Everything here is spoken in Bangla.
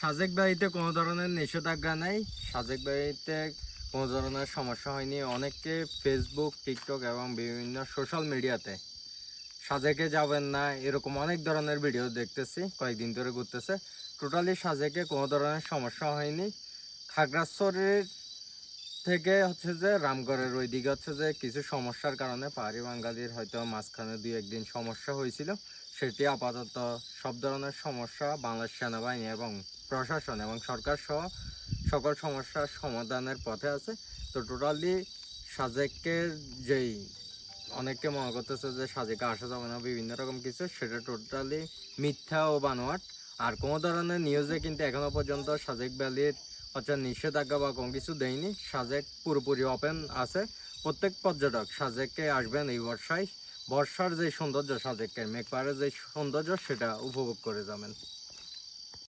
সাজেক বাড়িতে কোনো ধরনের নিষেধাজ্ঞা নেই। সাজেক বাড়িতে কোনো ধরনের সমস্যা হয়নি। অনেককে ফেসবুক টিকটক এবং বিভিন্ন সোশ্যাল মিডিয়াতে সাজেকে যাবেন না এরকম অনেক ধরনের ভিডিও দেখতেছি, কয়েকদিন ধরে ঘুরতেছে। টোটালি সাজেকে কোনো ধরনের সমস্যা হয়নি। খাগড়াছড়ির থেকে হচ্ছে যে, রামগড়ের ওই দিকে হচ্ছে যে, কিছু সমস্যার কারণে পাহাড়ি বাঙালির হয়তো মাঝখানে দুই একদিন সমস্যা হয়েছিল। সেটি আপাতত সব ধরনের সমস্যা বাংলাদেশ সেনাবাহিনী এবং প্রশাসন এবং সরকার সহ সকল সমস্যার সমাধানের পথে আছে। তো টোটালি সাজেকের যেই অনেকে মনে করতেছে যে সাজেকে আসা যাবে না, বিভিন্ন রকম কিছু, সেটা টোটালি মিথ্যা ও বানোয়াট। আর কোনো ধরনের নিউজে কিন্তু এখনও পর্যন্ত সাজেক ভ্যালির হচ্ছে নিষেধাজ্ঞা বা কোনো কিছু দেয়নি। সাজেক পুরোপুরি ওপেন আছে। প্রত্যেক পর্যটক সাজেককে আসবেন এই বর্ষায়। বর্ষার যে সৌন্দর্য সাজেকের মেঘপাড়ের যে সৌন্দর্য সেটা উপভোগ করে যাবেন।